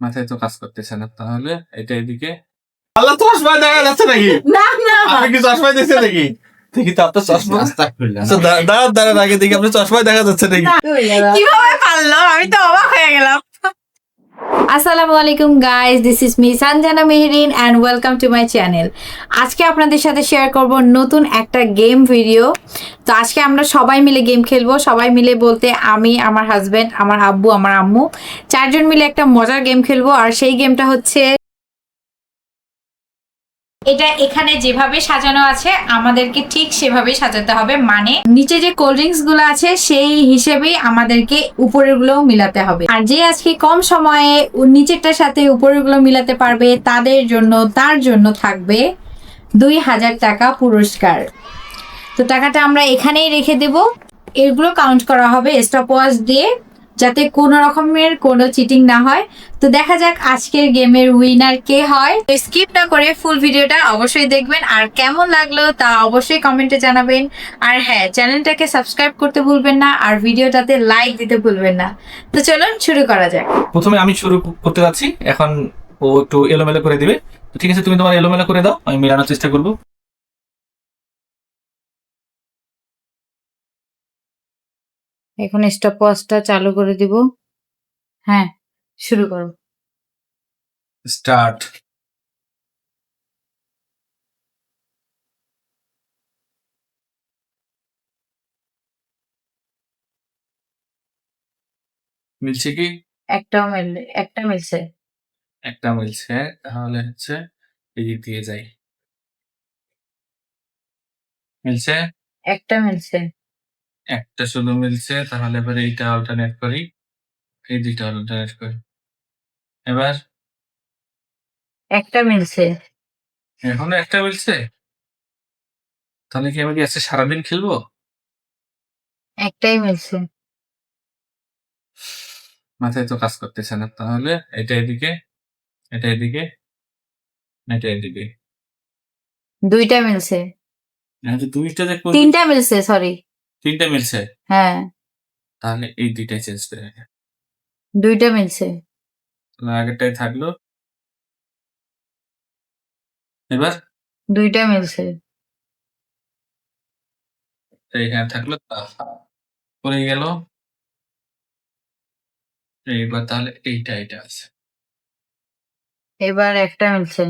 মাথায় তো কাজ করতেছে না তাহলে এটা এদিকে আল্লাহ চশমা দেখা যাচ্ছে নাকি? না না। আপনি কি চশমা দিচ্ছে নাকি? দেখি তো আপনার চশমা। আচ্ছা, দা- দাঁড়ান দাঁড়ান আগে দেখি আপনার চশমা দেখা যাচ্ছে নাকি? কীভাবে পারল আমি তো অবাক হয়ে গেলাম। আসসালামু আলাইকুম guys this is me Sanjana Mehreen and welcome to my channel আজকে আপনাদের সাথে শেয়ার করব নতুন একটা গেম ভিডিও তো আজকে আমরা সবাই মিলে গেম খেলব। সবাই মিলে বলতে আমি, আমার হাজব্যান্ড আমার আব্বু, আমার আম্মু, চারজন মিলে একটা মজার গেম খেলব। আর সেই গেমটা হচ্ছে এটা এখানে যেভাবে সাজানো আছে, আমাদেরকে ঠিক সেভাবে সাজাতে হবে। মানে নিচে যে কোল্ড ড্রিঙ্কসগুলো আছে, সেই হিসেবেই আমাদেরকে উপরেরগুলো মিলাতে হবে। আর যে আজকে কম সময়ে নিচেরটার সাথে উপরেরগুলো মিলাতে পারবে, তাদের জন্য, তার জন্য থাকবে দুই হাজার টাকা পুরস্কার। তো টাকাটা আমরা এখানেই রেখে দেব। এগুলো কাউন্ট করা হবে স্টপ ওয়াচ দিয়ে। যাতে কোনো রকমের কোনো চিটিং না হয়। তো দেখা যাক আজকের গেমের উইনার কে হয়। স্কিপ না করে ফুল ভিডিওটা অবশ্যই দেখবেন। আর কেমন লাগল তা অবশ্যই কমেন্টে জানাবেন। আর হ্যাঁ চ্যানেলটাকে সাবস্ক্রাইব করতে ভুলবেন না আর ভিডিওটাতে লাইক দিতে ভুলবেন না। তো চলুন শুরু করা যাক। প্রথমে আমি শুরু করতে যাচ্ছি। এখন ও একটু এলোমেলো করে দিবে। ঠিক আছে, তুমি তোমার এলোমেলো করে দাও। আমি মেলানোর চেষ্টা করব। এখন স্টপ ওয়াচটা চালু করে দিব। হ্যাঁ শুরু করো। স্টার্ট মিলছে কি? একটাও মিল একটা মিলছে। একটা মিলছে তাহলে হচ্ছে এদিক দিয়ে যাই। মিলছে? একটা মিলছে। একটা শুধু মিলছে তাহলে এবার এইটা অল্টারনেট করি। এই দুইটা অল্টারনেট করি। এবার? একটা মিলছে। এখনও একটা মিলছে? তাহলে কি আমি কি আজকে সারাদিন খেলব? একটাই মিলছে। মাথায় তো কাজ করতেছে না। তাহলে এটা এদিকে এটা এদিকে এটা এদিকে। দুইটা মিলছে। দুইটা তিনটা মিলছে সরি তিনটা মিলছে? হ্যাঁ। তাহলে এই দুইটাই চেঞ্জ করে রাখে। দুইটা মিলছে। আগেরটাই থাকল। এবার? দুইটা মিলছে। এইখানে থাকল পরে গেল। এইবার তাহলে এইটা এইটা আছে। এবার একটা মিলছে।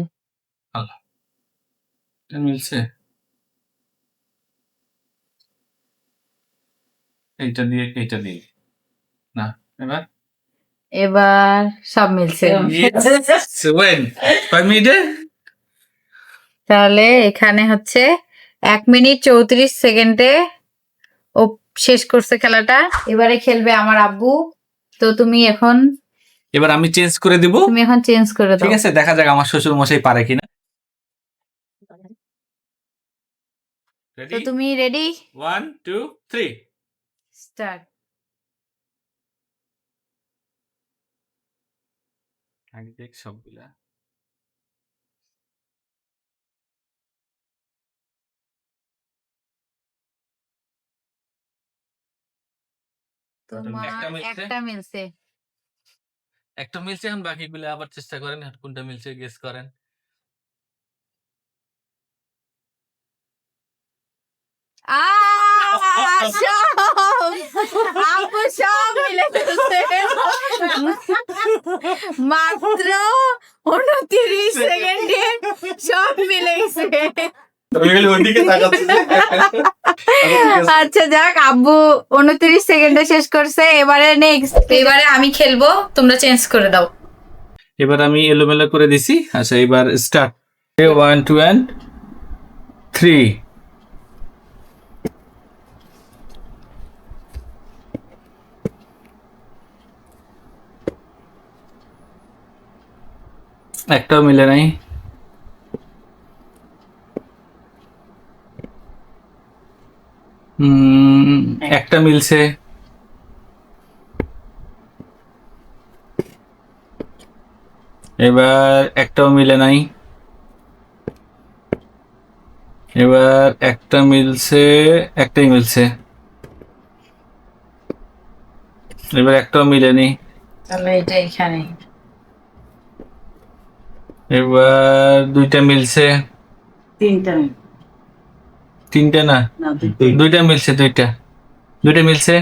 মিলছে? এইটা দিয়ে এইটা দিয়ে না এবার? এবার সব মিলছে। তাহলে এখানে হচ্ছে এক মিনিট চৌত্রিশ সেকেন্ডে ও শেষ করছে খেলাটা। এবারে খেলবে আমার আব্বু। তো তুমি এখন এবার আমি চেঞ্জ করে দিব। তুমি এখন চেঞ্জ করে দাও। ঠিক আছে দেখা যাক আমার শ্বশুর মশাই পারে কিনা। তো তুমি ready one two three start আগে দেখ সবগুলা। তোমার একটা মিলছে? একটা মিলছে। একটা মিলছে এখন বাকিগুলো আবার চেষ্টা করেন কোনটা মিলছে গেস করেন। আহ, সব! সব মিলে ফেলছে। মাত্র উনত্রিশ সেকেন্ডে সব মিলে গেছে আচ্ছা যাক আব্বু উনত্রিশ সেকেন্ডে শেষ করছে। এবারে নেক্সট এবারে আমি খেলব তোমরা চেঞ্জ করে দাও। এবার আমি এলোমেলো করে দিছি। আচ্ছা এবার start one two and three একটাও মিলে নাই একটা মিলছে এবার একটাও মিলে নাই এবার একটা মিলছে একটাই মিলছে এবার একটাও মিলেনি তাহলে এটা এখানে এবার দুইটা মিলছে। তিনটা তিনটা না? না দুইটা। মিলছে দুইটা। দুইটা মিলছে?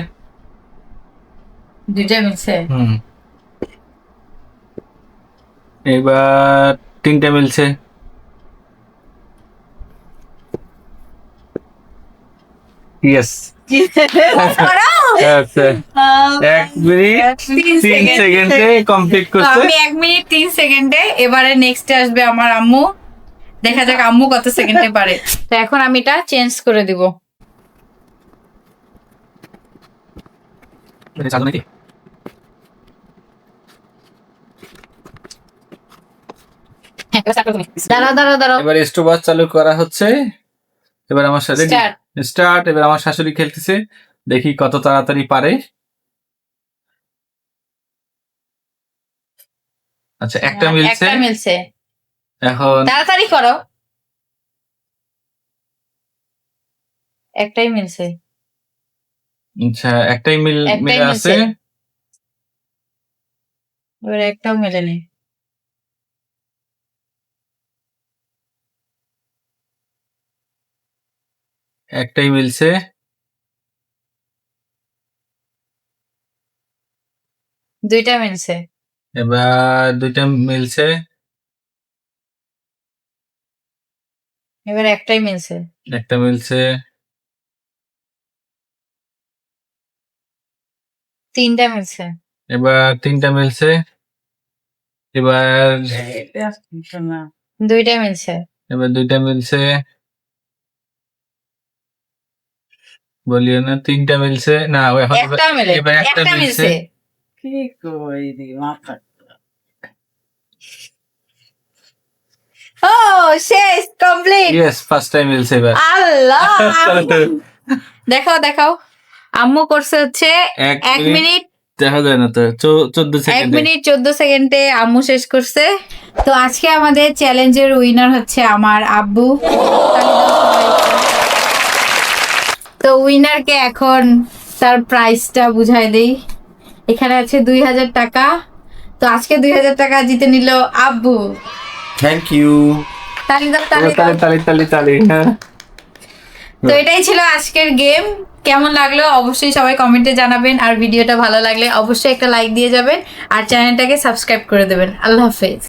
দুইটা মিলছে। হুম। এবার তিনটা মিলছে। ইয়েস এবারে নেক্সট আসবে আমার আম্মু দেখা যাক আম্মু কত সেকেন্ডে পারে এখন আমি এটা চেঞ্জ করে দিব দাঁড়াও দাঁড়াও দাঁড়াও এবার চালু করা হচ্ছে। এবার আমার সাথে স্টার্ট এবার আমার শাশুড়ি খেলতেছে। দেখি কত তাড়াতাড়ি পারে। আচ্ছা একটা হ্যাঁ, মিলছে। একটা মিলছে। এখন তাড়াতাড়ি করো। একটাই মিলছে। আচ্ছা একটাই মিল মিলে আছে। এবার একটাও মেলেনি। একটাই মিলছে দুইটা মিলছে এবার দুইটা মিলছে এবার একটাই মিলছে একটা মিলছে তিনটা মিলছে এবার তিনটা মিলছে এবার না। দুইটা মিলছে এবার দুইটা মিলছে বলিও না তিনটা মিলছে। না এখন এবার- একটা মিলে এবার একটা একটা মিলছে। মিলছে। কি কই দি মাথা ও শেষ কমপ্লিট ইয়েস ফার্স্ট টাইম মিলছে এবার। আল্লাহ দেখাও দেখাও। আম্মু করছে হচ্ছে এক মিনিট দেখা যায় না তো চোদ্দ এক মিনিট চোদ্দ সেকেন্ডে আম্মু শেষ করছে। তো আজকে আমাদের চ্যালেঞ্জের উইনার হচ্ছে আমার আব্বু। তো উইনারকে এখন তার প্রাইসটা বুঝাই দেই। এখানে আছে দুই হাজার টাকা। তো আজকে দুই হাজার টাকা জিতে নিল আব্বু। থ্যাংক ইউ তালি দাও তালি তালি তালি তালি তালি হ্যাঁ। তো এটাই ছিল আজকের গেম কেমন লাগল অবশ্যই সবাই কমেন্টে জানাবেন। আর ভিডিওটা ভালো লাগলে অবশ্যই একটা লাইক দিয়ে যাবেন। আর চ্যানেলটাকে সাবস্ক্রাইব করে দেবেন। আল্লাহ হাফেজ।